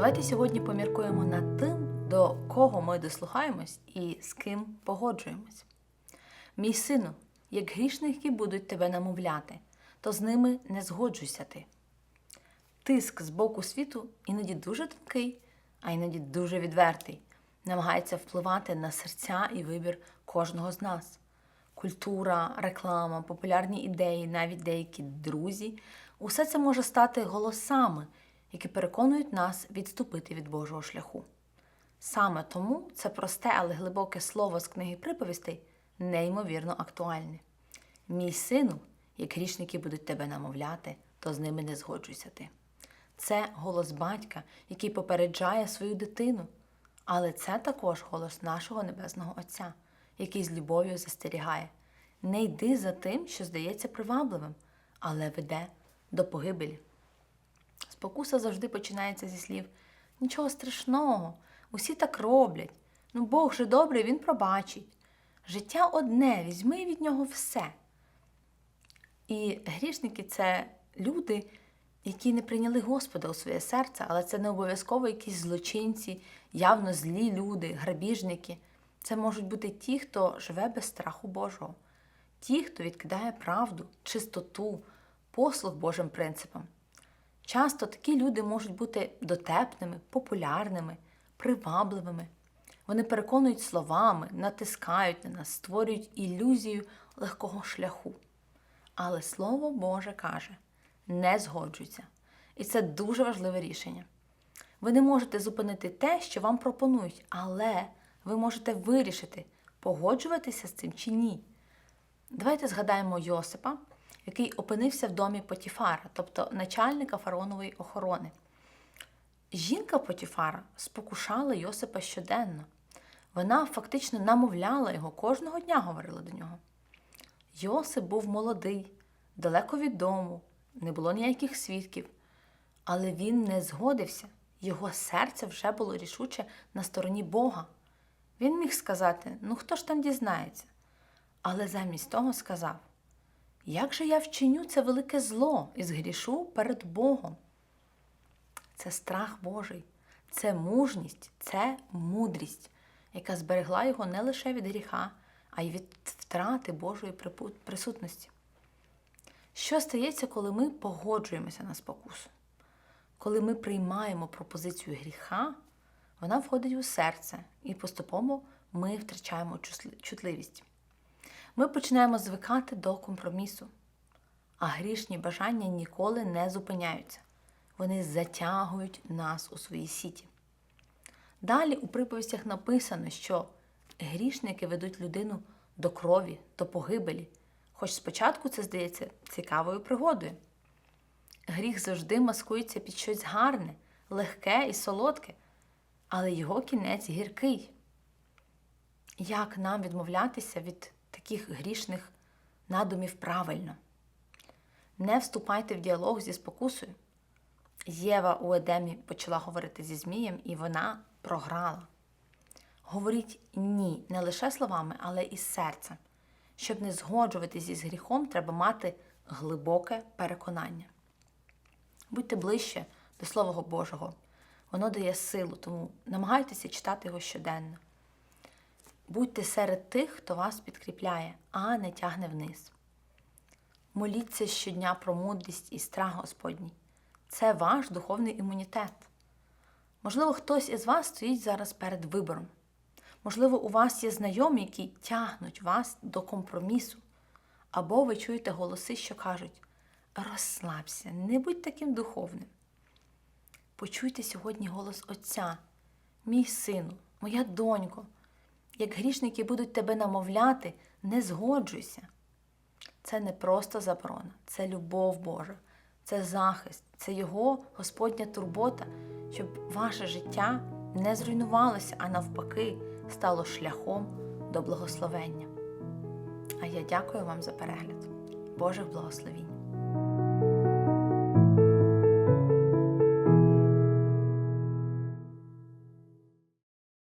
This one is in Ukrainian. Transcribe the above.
Давайте сьогодні поміркуємо над тим, до кого ми дослухаємось і з ким погоджуємось. Мій сину, як грішники будуть тебе намовляти, то з ними не згоджуйся ти. Тиск з боку світу іноді дуже тонкий, а іноді дуже відвертий, намагається впливати на серця і вибір кожного з нас. Культура, реклама, популярні ідеї, навіть деякі друзі усе це може стати голосами, які переконують нас відступити від Божого шляху. Саме тому це просте, але глибоке слово з книги приповістей неймовірно актуальне. Мій сину, як грішники будуть тебе намовляти, то з ними не згоджуйся ти. Це голос батька, який попереджає свою дитину. Але це також голос нашого Небесного Отця, який з любов'ю застерігає. Не йди за тим, що здається привабливим, але веде до погибелі. Спокуса завжди починається зі слів: нічого страшного, усі так роблять. Ну Бог же добрий, він пробачить. Життя одне, візьми від нього все. І грішники це люди, які не прийняли Господа у своє серце, але це не обов'язково якісь злочинці, явно злі люди, грабіжники. Це можуть бути ті, хто живе без страху Божого, ті, хто відкидає правду, чистоту, послуг Божим принципам. Часто такі люди можуть бути дотепними, популярними, привабливими. Вони переконують словами, натискають на нас, створюють ілюзію легкого шляху. Але Слово Боже каже: не згоджуйся. І це дуже важливе рішення. Ви не можете зупинити те, що вам пропонують, але ви можете вирішити, погоджуватися з цим чи ні. Давайте згадаємо Йосипа, який опинився в домі Потіфара, тобто начальника фараонової охорони. Жінка Потіфара спокушала Йосипа щоденно. Вона фактично намовляла його, кожного дня говорила до нього. Йосип був молодий, далеко від дому, не було ніяких свідків, але він не згодився. Його серце вже було рішуче на стороні Бога. Він міг сказати: ну хто ж там дізнається? Але замість того сказав: Як же я вчиню це велике зло і згрішу перед Богом? Це страх Божий, це мужність, це мудрість, яка зберегла його не лише від гріха, а й від втрати Божої присутності. Що стається, коли ми погоджуємося на спокусу? Коли ми приймаємо пропозицію гріха, вона входить у серце, і поступово ми втрачаємо чутливість. Ми починаємо звикати до компромісу, а грішні бажання ніколи не зупиняються. Вони затягують нас у свої сіті. Далі у приповістях написано, що грішники ведуть людину до крові, до погибелі, хоч спочатку це здається цікавою пригодою. Гріх завжди маскується під щось гарне, легке і солодке, але його кінець гіркий. Як нам відмовлятися від таких грішних надумів правильно? Не вступайте в діалог зі спокусою. Єва у Едемі почала говорити зі Змієм, і вона програла. Говоріть ні не лише словами, але і серцем. Щоб не згоджуватися з гріхом, треба мати глибоке переконання. Будьте ближче до Слова Божого. Воно дає силу, тому намагайтеся читати його щоденно. Будьте серед тих, хто вас підкріпляє, а не тягне вниз. Моліться щодня про мудрість і страх Господній. Це ваш духовний імунітет. Можливо, хтось із вас стоїть зараз перед вибором. Можливо, у вас є знайомі, які тягнуть вас до компромісу. Або ви чуєте голоси, що кажуть: розслабся, не будь таким духовним. Почуйте сьогодні голос Отця, мій сину, моя донько. Як грішники будуть тебе намовляти, не згоджуйся. Це не просто заборона, це любов Божа, це захист, це Його Господня турбота, щоб ваше життя не зруйнувалося, а навпаки, стало шляхом до благословення. А я дякую вам за перегляд. Божих благословінь!